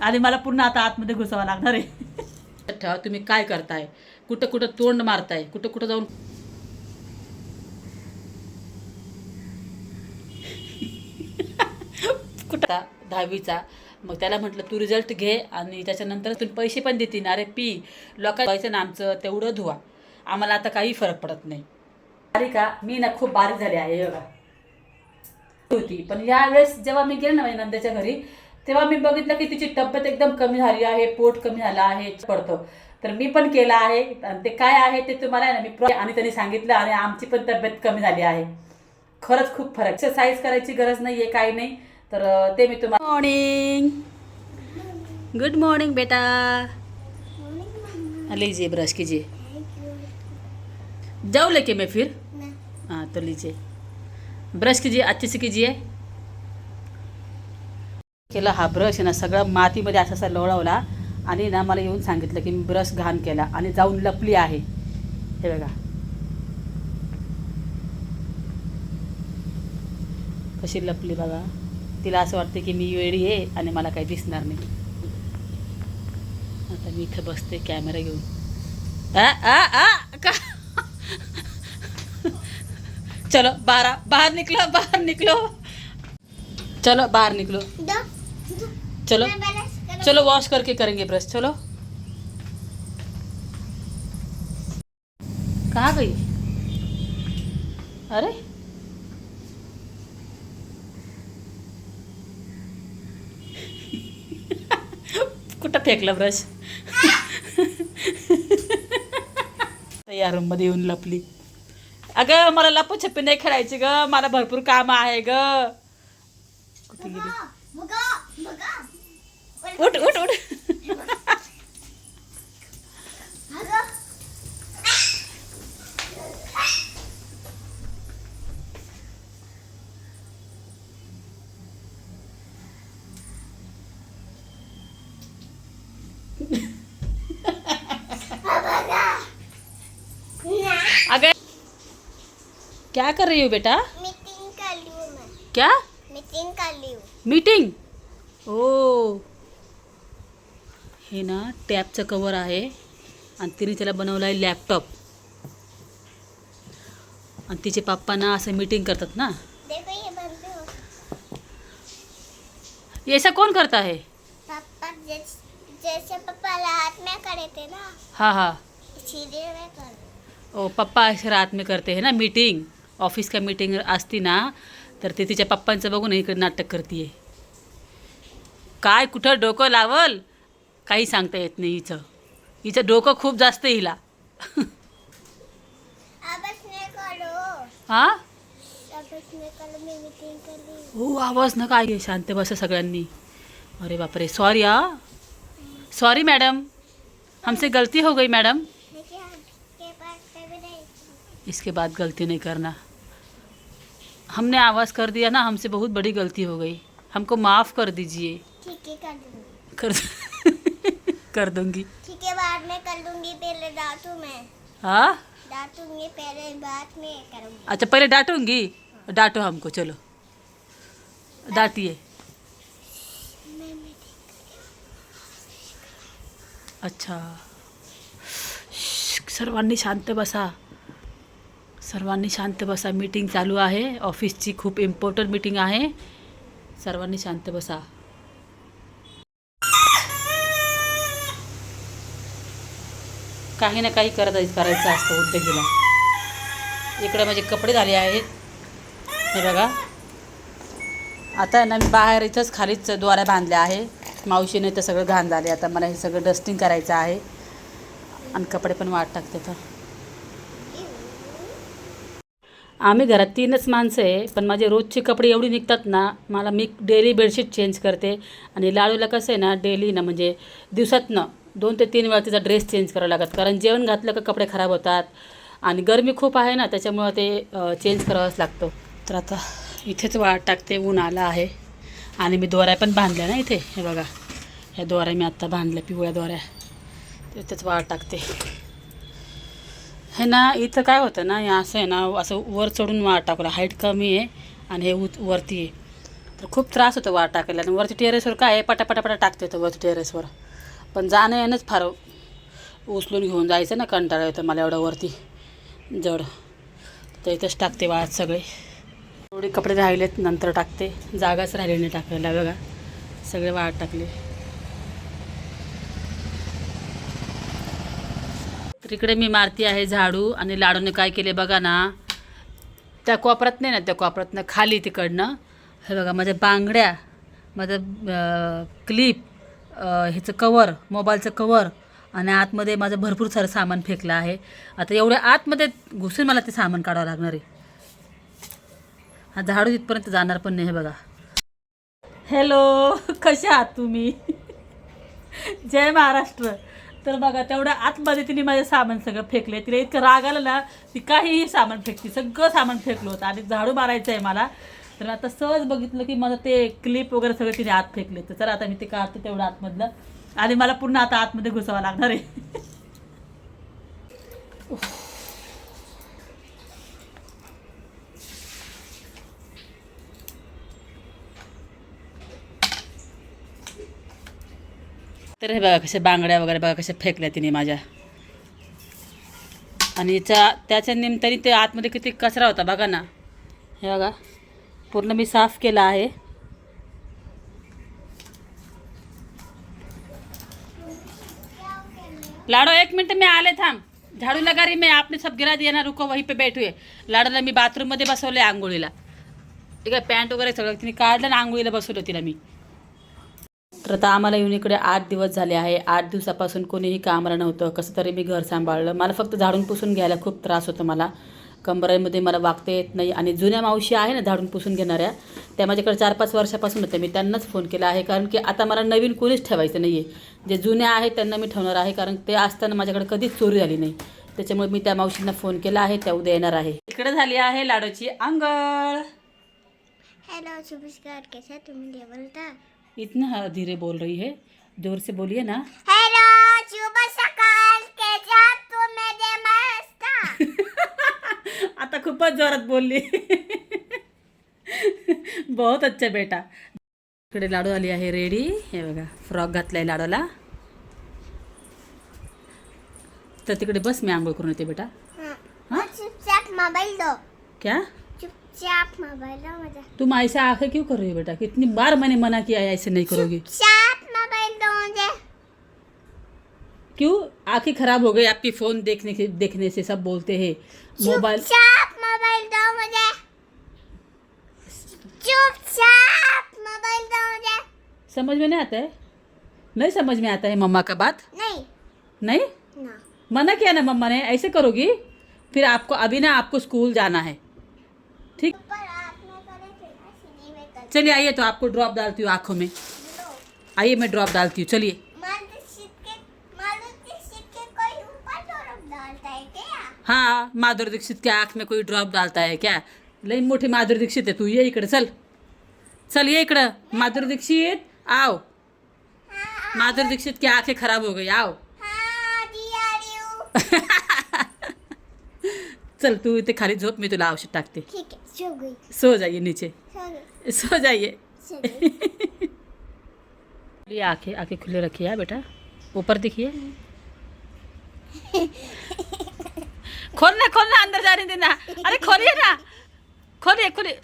आणि मला पुन्हा आता आतमध्ये घुसावं लागणार आहे. ठेवा तुम्ही काय करताय? कुठं कुठं तोंड मारताय? कुठं कुठं जाऊन कुठं दहावीचा. मग त्याला म्हटलं तू रिझल्ट घे आणि त्याच्यानंतर तू पैसे पण देतील. अरे पी. लोकांचं ना आमचं तेवढं धुवा. आम्हाला आता काही फरक पडत नाही. अरे का मी ना खूप बारीक झाले आहे योगा होती. पण यावेळेस जेव्हा मी गेले ना माझ्या नंद्याच्या घरी तेव्हा मी बघितलं की तिची तब्येत एकदम कमी झाली आहे पोट कमी झालं आहे पडतो. तर मी पण केलं आहे. आणि ते काय आहे ते तुम्हाला आहे ना मी प्र- आणि त्यांनी सांगितलं आणि आमची पण तब्येत कमी झाली आहे. खरंच खूप फरक. एक्सरसाइज करायची गरज नाही आहे काही नाही. तर ते मी तुम्हाला मॉर्निंग गुड मॉर्निंग बेटा. लीजिए ब्रश कीजिए. जाओ लेके मैं फिर? हाँ तो लीजिए. ब्रश कीजिए अच्छे से कीजिए. केला हा ब्रश आहे ना सगळं मातीमध्ये असा असा लोळवला आणि ना मला येऊन सांगितलं की मी ब्रश घाण केला आणि जाऊन लपली आहे. हे बघा. कशी लपली बघा. तिला असं वाटतं की मी वेळी आहे आणि मला काही दिसणार नाही. आता मी इथं बसते कॅमेरा घेऊन. आ आ आ का? चलो बारा बाहेर निकलो बाहेर निकलो. चलो बाहेर निकलो. चलो। चलो वॉश करके करेंगे ब्रश चलो। कहाँ गई? अरे। कुठं फेकलं ब्रश या रूममध्ये येऊन लपली। अगं मला लपू छप्पी नाही खेळायची ग मला भरपूर काम आहे ग। कुठे गेली? उठ उठ उठ। क्या कर रही हो बेटा? मीटिंग कर ली हूँ मैं। क्या? मीटिंग कर ली हूँ। मीटिंग? ओ। हे ना टॅबचं कवर आहे. आणि तिने त्याला बनवलं आहे लॅपटॉप. आणि तिचे पप्पा ना असं मीटिंग करतात ना. देखो ये बंद भी हो. ऐसा कौन करता है पापा जैस, जैसे पापा रात में करे थे ना. हाँ हाँ. इसीलिए मैं कर रही हूँ। ओ पप्पा असे रात में करते हैं ना मीटिंग ऑफिस का मीटिंग असती ना तर ते तिच्या पप्पांचं बघून इकडे नाटक करते काय कुठं डोकं लावल? काही सांगता येत नाही हिचं हिचं डोकं खूप जास्त हिला. हाँ? आवाज़ ना काय शांत बसा सगळ्यांनी. अरे बापरे सॉरी हा. सॉरी मैडम हमसे गलती हो गई मैडम इसके बाद गलती नहीं करना। हमने आवाज़ कर दिया ना हमसे बहुत बड़ी गलती हो गई। हमको माफ़ कर दीजिए। ठीक है कर दूँगी। कर दूँगी। ठीक है बाद में कर लूँगी पहले डांटू मैं। हाँ? डांटूँगी पहले बाद में करूँगी। अच्छा पहले डांटूँगी? डांटो हमको चलो। डांटिए। अच्छा। सर्वांनी शांत बसा। सर्वांनी शांत बसा मीटिंग चालू आहे ऑफिसची खूप इम्पॉर्टंट मीटिंग आहे. सर्वांनी शांत बसा. काही ना काही करत करायचं असतं उद्योगीला. इकडे माझे कपडे झाले आहेत. हे बघा. आता आहे ना मी बाहेर इथंच खालीच द्वारा बांधल्या आहे. मावशीने तर सगळं घाण झाले. आता मला हे सगळं डस्टिंग करायचं आहे. आणि कपडे पण वाट टाकते तर. आम्ही घरात तीनच माणसं आहे पण माझे रोजचे कपडे एवढी निघतात ना मला मी डेली बेडशीट चेंज करते. आणि लाडूला कसं आहे ना डेली ना म्हणजे दिवसातनं दोन ते तीन वेळा तिचा ड्रेस चेंज करावा लागत. कारण जेवण घातलं का कपडे खराब होतात. आणि गरमी खूप आहे ना त्याच्यामुळं ते चेंज करावंच लागतं. तर आता इथेच वाट टाकते ऊन आलं आहे. आणि मी दोऱ्या पण बांधल्या ना इथे. हे बघा ह्या दोऱ्या मी आत्ता बांधल्या पिवळ्या दोऱ्या. तिथेच वाट टाकते. हे ना इथं काय होतं ना हे असं आहे ना असं वर चढून वाट टाकलं हाईट कमी आहे आणि हे उत वरती आहे. तर खूप त्रास होतो वाट टाकायला. आणि वरती टेरेसवर काय आहे? पटापटापटा टाकते होतं वरती टेरेसवर पण जाणं येणंच फार उचलून घेऊन जायचं ना कंटाळा येतं मला एवढं वरती. जड. तर इथंच टाकते वाळत सगळे. थोडे कपडे राहिलेत नंतर टाकते. जागाच राहिली नाही टाकायला बघा. सगळे वाळत टाकले. तर इकडे मी मारती आहे झाडू आणि लाडूने काय केले बघा ना. त्या कोपऱ्यात नाही ना त्या कोपऱ्यातनं खाली तिकडनं. हे बघा माझ्या बांगड्या माझं क्लिप ह्याचं कवर मोबाईलचं कवर आणि आतमध्ये माझं भरपूर सारं सामान फेकलं आहे. आता एवढ्या आतमध्ये घुसून मला ते सामान काढावं लागणार आहे. हा झाडू तिथपर्यंत जाणार पण नाही हे बघा. हॅलो कशा आहात तुम्ही? जय महाराष्ट्र. तर बघा तेवढ्या आतमध्ये तिने माझे सामान सगळं फेकले तिला इतकं राग आलं ना ती काहीही सामान फेकते. सगळं सामान फेकलं होतं. आणि झाडू मारायचं आहे मला. तर आता सहज बघितलं की माझं ते क्लिप वगैरे सगळं तिने आत फेकले तर चला आता मी ते काढते तेवढं आतमधलं. आणि मला पूर्ण आता आतमध्ये घुसावं लागणार आहे. तर हे बघा कशा बांगड्या वगैरे बघा कशा फेकल्या तिने माझ्या. आणि त्या त्याच्या निमित्ताने ते आतमध्ये किती कचरा होता बघा ना. हे बघा. पूर्ण मी साफ केला आहे. लाडो एक मिनट में आले थांब. झाडू लगा मी आपले आपने सब गिरा दिया ना रुको वही पे बैठूए लाडोला मी बाथरूममध्ये बसवले आंघोळीला. ठीक आहे पॅन्ट वगैरे सगळं तिने काढलं ना आंघोळीला बसवलं तिला मी. तर आता आम्हाला येऊन इकडे आठ दिवस झाले आहे. आठ दिवसापासून कोणीही कामाला नव्हतं. कसं तरी मी घर सांभाळलं. मला फक्त झाडून पुसून घ्यायला खूप त्रास होतो मला. कंबरेमध्ये मला वागता येत नाही आणि जुन्या मावशी आहे ना झाडून पुसून घेणाऱ्या त्या माझ्याकडे चार पाच वर्षापासून होत्या. मी त्यांनाच फोन केला आहे कारण की आता मला नवीन कोणीच ठेवायचं नाही आहे जे जुन्या आहेत त्यांना मी ठेवणार आहे कारण ते असताना माझ्याकडे कधीच चोरी झाली नाही. त्याच्यामुळे मी त्या मावशींना फोन केला आहे त्या उद्या येणार आहे. इकडे झाली आहे लाडूची अंगळ हेलो नमस्कार कैसे तुम ये बोलता इतना धीरे बोल रही है जोर से बोलिए ना. हेलो शुभ सकाळ कैसे तुम्ही मस्त. आता खूपच जोरात बोलली. बहुत अच्छा बेटा. इकडे लाडू आली आहे रेडी. हे बघा फ्रॉक घातलाय लाडूला. तर तिकडे बस मी आंघोळ करून येते बेटा. हाँ. चुपचाप मोबाइल दो. क्या? चुपचाप मोबाइल दो मुझे. तुम ऐसा आँखें क्यों कर रही हो बेटा? कितनी बार मैंने मना किया है ऐसे नहीं करोगी? चुपचाप मोबाइल दो मुझे. क्यों? आँखें खराब हो गई आपकी फ़ोन देखने के देखने से सब बोलते हैं. मोबाइल चुपचाप मोबाइल दो मुझे चुपचाप मोबाइल दो मुझे समझ में नहीं आता है? नहीं समझ में आता है मम्मा का बात? नहीं। नहीं? ना। मना किया ना मम्मा ने? ऐसे करोगी? फिर आपको अभी ना आपको स्कूल जाना है। ठीक? चलिए आइए तो आपको ड्रॉप डालती हूँ आँखों में। आइए मैं ड्रॉप डालती हूँ। चलिए मारुति सिक्के मारुति सिक्के कोई ऊपर तरफ़ डालता है क्या हाँ माधुरी दीक्षित के आँख में कोई ड्रॉप डालता है क्या? लई मोठी माधुरी दीक्षित है तू ये इकडे चल. चल ये इकडं. माधुरी दीक्षित आओ. माधुरी दीक्षित की आँखें खराब हो गई आओ. हाँ चल तू इथे खाली झोप मी तुला औषध टाकते. सो जाइए नीचे. सो जाइए ये आँखें आँखें खुले रखिए बेटा. ऊपर दिखिए. खोलना खोलना अंदर जाने देना। अरे खोलिए ना। खोलिए खोलिए।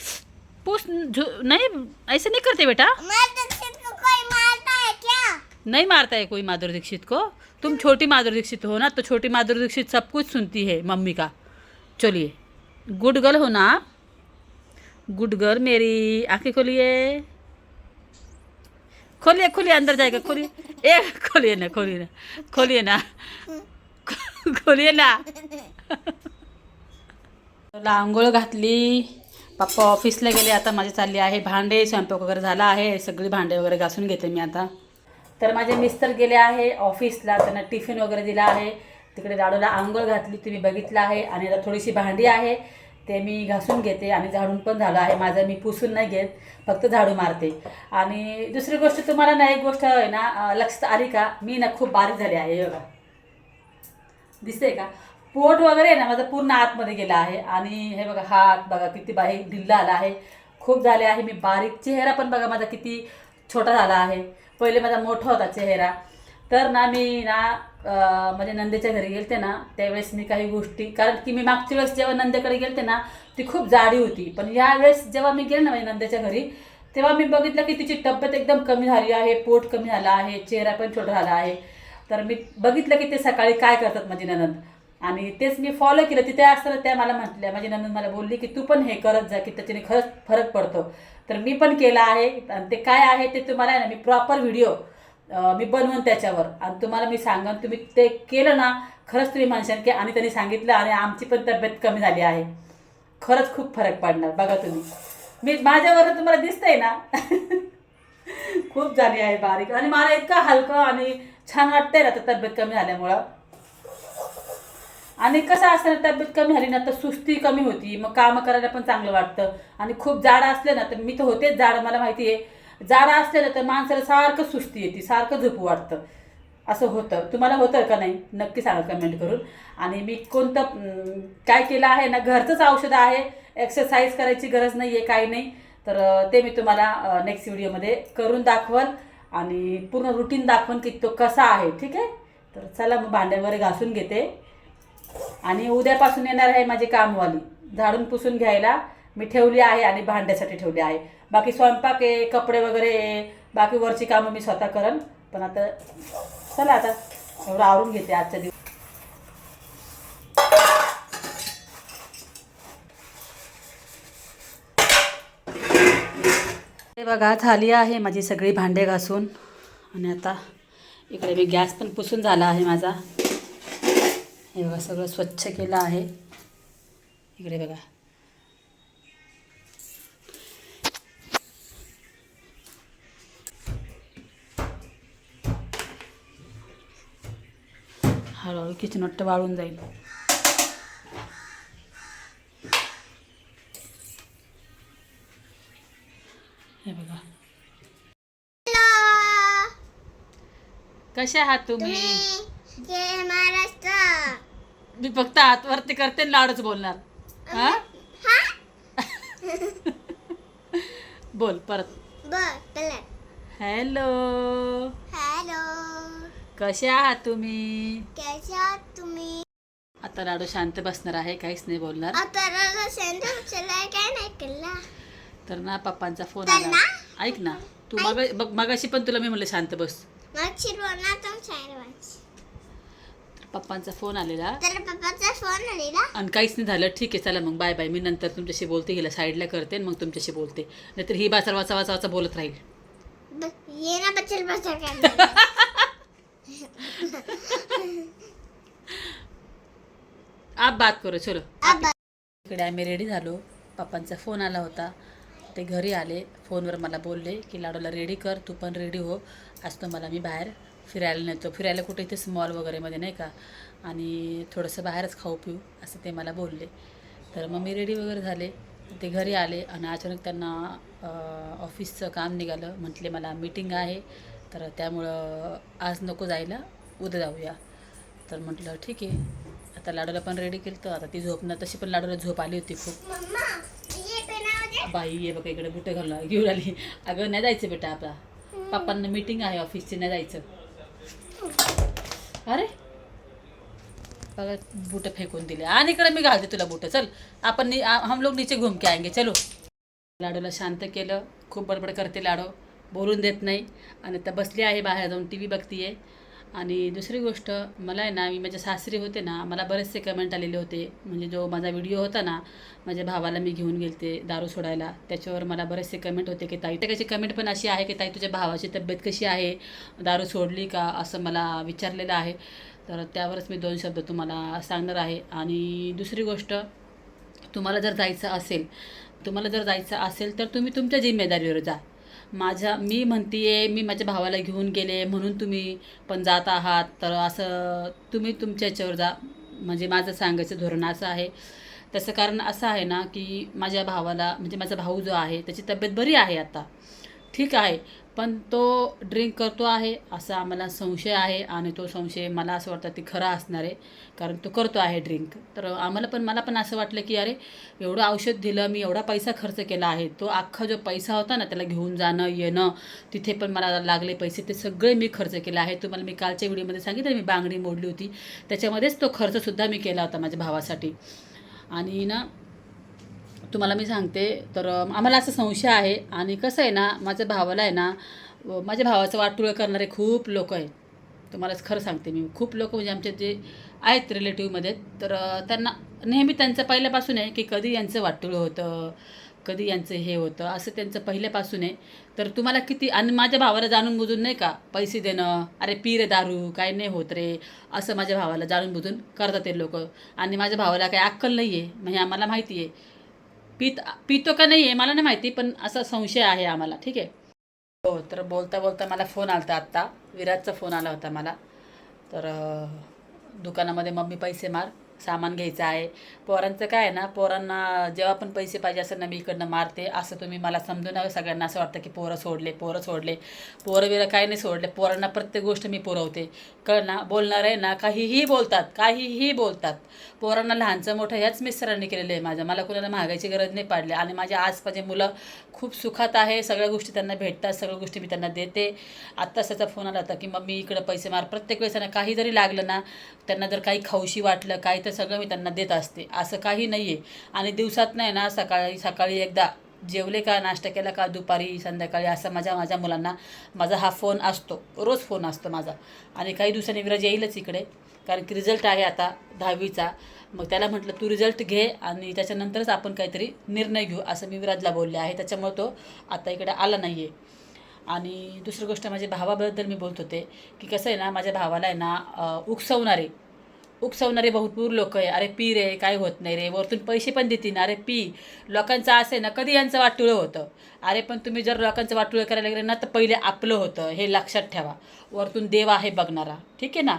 पूछ नहीं ऐसे नहीं करते बेटा। को कोई मारता है क्या? नहीं मारता है कोई माधुरी दीक्षित को। तुम छोटी माधुरी दीक्षित हो ना तो छोटी माधुरी दीक्षित सब कुछ सुनती है मम्मी का। चलिए गुड गर्ल हो ना आप? गुड गर्ल मेरी आँखें खोलिए। खोलिए खोलिए अंदर जाएगा खोलिए। ए खोलिए ना खोलिए ना खोलिए ना। खोलिए ना आंघोळ घातली. पप्पा ऑफिसला गेले आता माझी चालली आहे. भांडे स्वयंपाक वगैरे झाला आहे. सगळी भांडे वगैरे घासून घेते मी आता. तर माझे मिस्टर गेले आहे ऑफिसला. त्यांना टिफिन वगैरे दिला आहे. तिकडे लाडूला आंघोळ घातली तुम्ही बघितलं आहे. आणि आता थोडीशी भांडी आहे. ते मी घासून घेते आणि झाडून पण झालं आहे. माझं मी पुसून नाही घेत फक्त झाडू मारते. आणि दुसरी गोष्ट तुम्हाला ना एक गोष्ट आहे ना लक्षात आली का? मी ना खूप बारीक झाली आहे योगा दिसते का? पोट वगैरे आहे ना माझा पूर्ण आतमध्ये गेला आहे. आणि हे बघा हात बघा किती बाहेर ढिल्ला आला आहे. खूप झाले आहे. मी बारीक चेहरा पण बघा माझा किती छोटा झाला आहे. पहिले माझा मोठा होता चेहरा. तर ना मी ना म्हणजे नंदेच्या घरी गेलते ना त्यावेळेस मी काही गोष्टी कारण की मी मागच्या वेळेस जेव्हा नंदेकडे गेलते ना ती खूप जाडी होती. पण यावेळेस जेव्हा मी गेले ना माझ्या नंदेच्या घरी तेव्हा मी बघितलं की तिची तब्येत एकदम कमी झाली आहे पोट कमी झाला आहे चेहरा पण छोटा झाला आहे. तर मी बघितलं की ते सकाळी काय करतात माझी ननंद. आणि तेच मी फॉलो केलं. तिथे असताना त्या मला म्हटल्या माझी ननंद मला बोलली की तू पण हे करत जा की त्याच्याने खरंच फरक पडतो. तर मी पण केलं आहे. आणि ते काय आहे ते तुम्हाला आहे ना मी प्रॉपर व्हिडिओ मी बनवून त्याच्यावर. आणि तुम्हाला मी सांगन तुम्ही ते केलं ना खरंच तुम्ही म्हणशाल की आणि त्यांनी सांगितलं आणि आमची पण तब्येत कमी झाली आहे. खरंच खूप फरक पडणार. बघा तुम्ही. मी माझ्यावर तुम्हाला दिसतंय ना. खूप झाली आहे बारीक. आणि मला इतकं हलकं आणि छान वाटतंय ना आता तब्येत कमी झाल्यामुळं. आणि कसं असतं ना तब्येत कमी झाली ना तर सुस्ती कमी होती. मग कामं करायला पण चांगलं वाटतं. आणि खूप जाडं असलं ना तर मी तर होतेच जाड मला माहिती आहे. जाडं असलं ना तर माणसाला सारखं सुस्ती येते सारखं झोपू वाटतं. असं होतं. तुम्हाला होतं का नाही? नक्की सांगा कमेंट करून. आणि मी कोणतं काय केलं आहे ना घरचंच औषध आहे. एक्सरसाइज करायची गरज नाही आहे काही नाही. तर ते मी तुम्हाला नेक्स्ट व्हिडिओमध्ये करून दाखवल. आणि पूर्ण रुटीन दाखवून की तो कसा आहे ठीक आहे? तर चला मग भांडे वगैरे घासून घेते. आणि उद्यापासून येणार आहे माझी कामवाली. झाडून पुसून घ्यायला मी ठेवली आहे आणि भांड्यासाठी ठेवली आहे. बाकी स्वयंपाक आहे कपडे वगैरे बाकी वरची कामं मी स्वतः करन पण आता चला आता एवढं आवरून घेते आजच्या दिवस. हे बघा झाली आहे माझी सगळी भांडे घासून. आणि आता इकडे मी गॅस पण पुसून झाला आहे माझा. हे बघा सगळं स्वच्छ केलं आहे. इकडे बघा. हळूहळू किचन वाळून जाईल. कसे आहात तुम्ही? जय महाराष्ट्र. मी फक्त हात वरती करते आणि लाडच बोलणार. हा? बोल परत. बर चला हॅलो. हॅलो. कसे आहात तुम्ही? कसे आहात तुम्ही? आता लाडू शांत बसणार आहे काहीच नाही बोलणार. आता काय नाही केला. तर ना पप्पांचा फोन आला? ऐक ना तू मग बघ मगाशी पण तुला मी म्हणलं शांत बस. मग शिरवणार तुम सायरवाच तर पप्पांचा फोन आलेला. तर पप्पाचा फोन आलेला. आणि काहीच नाही झालं. ठीक आहे चला मग बाय बाय मी नंतर तुमच्याशी बोलते हिला साईडला करते आणि मग तुमच्याशी बोलते. नाहीतर ही बाचा वाचा वाचा वाचा बोलत राहील. ब- ये ना करणार आप बात करो चलो अब इकडे आम्ही रेडी झालो. पप्पांचा फोन आला होता. ते घरी आले. फोनवर मला बोलले की लाडूला रेडी कर तू पण रेडी हो. आज तुम्हाला मी बाहेर फिरायला नेतो. फिरायला कुठे इथे मॉल वगैरेमध्ये नाही का? आणि थोडंसं बाहेरच खाऊ पिऊ असं ते मला बोलले. तर मग मी रेडी वगैरे झाले. ते घरी आले आणि अचानक त्यांना ऑफिसचं काम निघालं. म्हटले मला मीटिंग आहे. तर त्यामुळं आज नको जायला उद्या जाऊया. तर म्हटलं ठीक आहे. आता लाडूला पण रेडी केलं तर आता ती झोपणं तशी पण लाडूला झोप आली होती खूप. बाई ये बघा इकडे बुटं घालून घेऊन आली. अगं नाही जायचं बेटा आपला. पप्पांना मीटिंग आहे ऑफिसची नाही जायचं. अरे! बघा बूट फेकून दिले. आणि इकडे मी घालते तुला बूट. चल आपण नि- हम लोग नीचे घुम के आएंगे. चलो. लाडूला शांत केलं. खूप बडबड करते लाडू. बोलून देत नाही. आणि आता बसली आहे बाहेर जाऊन. टी व्ही बघतीये. आणि दुसरी गोष्ट मला आहे ना मी माझ्या सासरी होते ना मला बरेचसे कमेंट आलेले होते. म्हणजे जो माझा व्हिडिओ होता ना माझ्या भावाला मी घेऊन गेलते दारू सोडायला. त्याच्यावर मला बरेचसे कमेंट होते की ताई त्याची कमेंट पण अशी आहे की ताई तुझ्या भावाची तब्येत कशी आहे? दारू सोडली का? असं मला विचारलेलं आहे. तर त्यावरच मी दोन शब्द तुम्हाला सांगणार आहे. आणि दुसरी गोष्ट तुम्हाला जर जायचं असेल तुम्हाला जर जायचं असेल तर तुम्ही तुमच्या जिम्मेदारीवर जा. माझ्या मी म्हणते आहे मी माझ्या भावाला घेऊन गेले म्हणून तुम्ही पण जात आहात. तर असं तुम्ही तुमच्या याच्यावर जा. म्हणजे माझं सांगायचं धोरण असं आहे. त्याचं कारण असं आहे ना की माझ्या भावाला म्हणजे माझा भाऊ जो आहे त्याची तब्येत बरी आहे आता. ठीक आहे. पण तो ड्रिंक करतो आहे असा आम्हाला संशय आहे आणि तो संशय मला असं वाटतं ते खरा असणार आहे कारण तो करतो आहे ड्रिंक तर आम्हाला पण मला पण असं वाटलं की अरे एवढं औषध दिलं मी एवढा पैसा खर्च केला आहे तो अख्खा जो पैसा होता ना त्याला घेऊन जाणं येणं तिथे पण मला लागले पैसे ते सगळे मी खर्च केले आहे. तुम्हाला मी कालच्या व्हिडिओमध्ये सांगितलं मी बांगडी मोडली होती त्याच्यामध्येच तो खर्चसुद्धा मी केला होता माझ्या भावासाठी. आणि ना तुम्हाला मी सांगते तर आम्हाला असं संशय आहे आणि कसं आहे ना माझ्या भावाला आहे ना व माझ्या भावाचं वाटोळं करणारे खूप लोक आहेत. तुम्हालाच खरं सांगते मी खूप लोक म्हणजे आमचे जे आहेत रिलेटिव्हमध्ये तर त्यांना नेहमी त्यांचं पहिल्यापासून आहे की कधी यांचं वाटोळं होतं कधी यांचं हे होतं असं त्यांचं पहिल्यापासून आहे. तर तुम्हाला किती आणि माझ्या भावाला जाणून बुजून नाही का पैसे देणं अरे पी रे दारू काय नाही होत रे असं माझ्या भावाला जाणून बुजून करतात ते लोक. आणि माझ्या भावाला काही अक्कल नाही आहे म्हणजे आम्हाला माहिती आहे पित पितो का नाही आहे मला नाही माहिती पण असा संशय आहे आम्हाला ठीक आहे? हो तर बोलता बोलता मला फोन आला होता आत्ता. विराजचा फोन आला होता मला. तर दुकानामध्ये मम्मी पैसे मार. सामान घ्यायचं आहे. पोरांचं काय आहे ना पोरांना जेव्हा पण पैसे पाहिजे असेल ना मी इकडनं मारते असं तुम्ही मला समजून नका सगळ्यांना असं वाटतं की पोरं सोडले पोरं सोडले. पोरं बिरं काय नाही सोडले पोरांना प्रत्येक गोष्ट मी पुरवते. ना बोलणार आहे ना काहीही बोलतात काहीही बोलतात. पोरांना लहानचं मोठं ह्याच मिस्टरांनी केलेलं आहे माझं. मला कुणाला महागायची गरज नाही पडली. आणि माझ्या आसपासचे मुलं खूप सुखात आहे सगळ्या गोष्टी त्यांना भेटतात सगळ्या गोष्टी मी त्यांना देते. आत्ताच त्याचा फोन आला होता की मग मी इकडं पैसे मार. प्रत्येक वेळेस त्यांना काही जरी लागलं ना त्यांना जर काही खाऊशी वाटलं काही तर सगळं मी त्यांना देत असते. असं काही नाही आहे आणि दिवसात नाही ना सकाळी सकाळी एकदा जेवले का नाश्ता केला का दुपारी संध्याकाळी असं माझ्या माझ्या मुलांना माझा हा फोन असतो. रोज फोन असतो माझा. आणि काही दिवसांनी विराज येईलच इकडे. कारण की रिझल्ट आहे आता दहावीचा. मग त्याला म्हटलं तू रिझल्ट घे आणि त्याच्यानंतरच आपण काहीतरी निर्णय घेऊ असं मी विराजला बोलले आहे. त्याच्यामुळे तो आता इकडे आला नाही आहे आणि दुसरी गोष्ट माझ्या भावाबद्दल मी बोलत होते की कसं आहे ना माझ्या भावाला आहे ना उकसवणारे. उकसवणारे भरपूर लोक आहे. अरे पी रे काय होत नाही रे. वरतून पैसे पण देतील. अरे पी लोकांचं असं आहे ना कधी यांचं वाटुळं होतं? अरे पण तुम्ही जर लोकांचं वाटुळं करायला गेले ना तर पहिले आपलं होतं. हे लक्षात ठेवा. वरतून देव आहे बघणारा. ठीक आहे ना?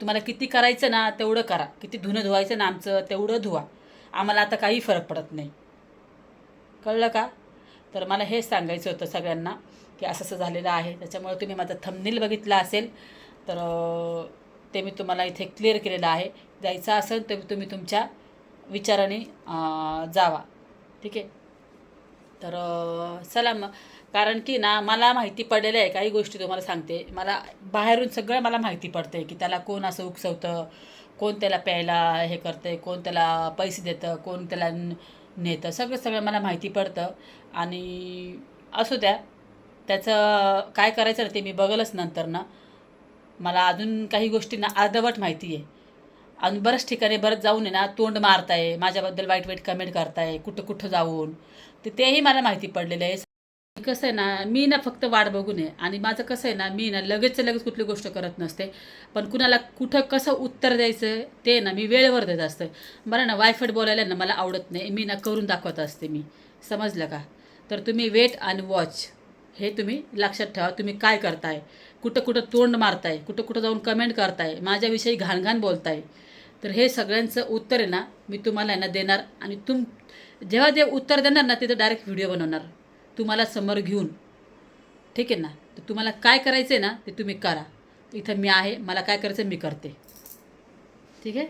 तुम्हाला किती करायचं ना तेवढं करा. किती धुणं धुवायचं ना आमचं तेवढं धुवा. आम्हाला आता काही फरक पडत नाही. कळलं का? तर मला हेच सांगायचं होतं सगळ्यांना की असं असं झालेलं आहे. त्याच्यामुळे तुम्ही माझा थंबनील बघितला असेल तर ते मी तुम्हाला इथे क्लिअर केलेलं आहे. जायचं असेल तर तुम्ही तुमच्या विचाराने जावा. ठीक आहे? तर चला मग. कारण की ना मला माहिती पडलेलं आहे. काही गोष्टी तुम्हाला सांगते. मला बाहेरून सगळं मला माहिती पडते की त्याला कोण असं उकसवतं कोण त्याला प्यायला हे करतं कोण त्याला पैसे देतं कोण त्याला नेतं. सगळं सगळं मला माहिती पडतं. आणि असू द्या. त्याचं काय करायचं ते मी बघलच नंतर ना. मला अजून काही गोष्टींना अर्धवट माहिती आहे. अजून बऱ्याच ठिकाणी बरंच जाऊन आहे ना तोंड मारताय माझ्याबद्दल वाईट वाईट कमेंट करताय कुठं कुठं जाऊन. तर तेही मला माहिती पडलेलं आहे. कसं आहे ना मी ना फक्त वाट बघून आहे. आणि माझं कसं आहे ना मी ना लगेच लगेच कुठली गोष्ट करत नसते. पण कुणाला कुठं कसं उत्तर द्यायचं ते ना मी वेळेवर देत असते. बरं ना वायफट बोलायला ना मला आवडत नाही. मी ना करून दाखवत असते मी. समजलं का? तर तुम्ही वेट आणि वॉच हे तुम्ही लक्षात ठेवा तुम्ही काय करताय? कुठं कुठं तोंड मारताय कुठं कुठं जाऊन कमेंट करताय माझ्याविषयी घाणघाण बोलताय. तर हे सगळ्यांचं उत्तर आहे ना मी तुम्हाला आहे ना देणार आणि तुम जेव्हा जे उत्तर देणार ना तिथं डायरेक्ट व्हिडिओ बनवणार. तुम्हाला समोर घेऊन. ठीक आहे ना? तर तुम्हाला काय करायचं आहे ना ते तुम्ही करा. इथं मी आहे मला काय करायचं मी करते. ठीक आहे?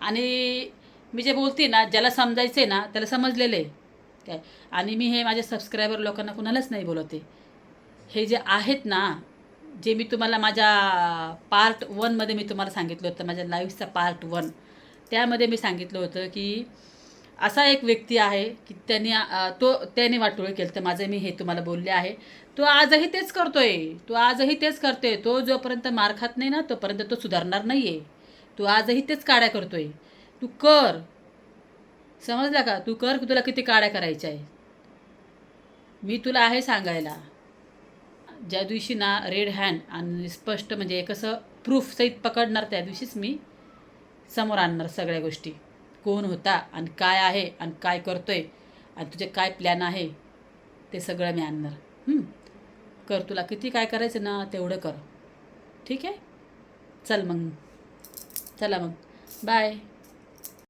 आणि मी जे बोलते ना ज्याला समजायचं आहे ना त्याला समजलेलं आहे. काय? आणि मी हे माझ्या सबस्क्रायबर लोकांना कुणालाच नाही बोलवते. हे जे आहेत ना जे मी तुम्हाला माझ्या पार्ट वनमध्ये मी तुम्हाला सांगितलं होतं माझ्या लाईफचा पार्ट वन त्यामध्ये मी सांगितलं होतं की असा एक व्यक्ती आहे की त्याने तो त्याने वाटोळ केलं तर माझं मी हे तुम्हाला बोलले आहे. तो आजही तेच करतो आहे तो आजही तेच करतो आहे तो जोपर्यंत मार खात नाही ना तोपर्यंत तो सुधारणार नाही आहे तू आजही तेच काड्या आहे तू कर. समजला का? तू कर तुला किती काड्या करायच्या आहे मी तुला आहे सांगायला. ज्या दिवशी ना रेड हँड आणि स्पष्ट म्हणजे कसं प्रूफ सहित पकडणार त्या दिवशीच मी समोर आणणार सगळ्या गोष्टी. कोण होता आणि काय आहे आणि काय करतो आहे आणि तुझे काय प्लॅन आहे ते सगळं मी आणणार. कर तुला किती काय करायचं ना तेवढं कर. ठीक आहे? चल मग. चला मग. बाय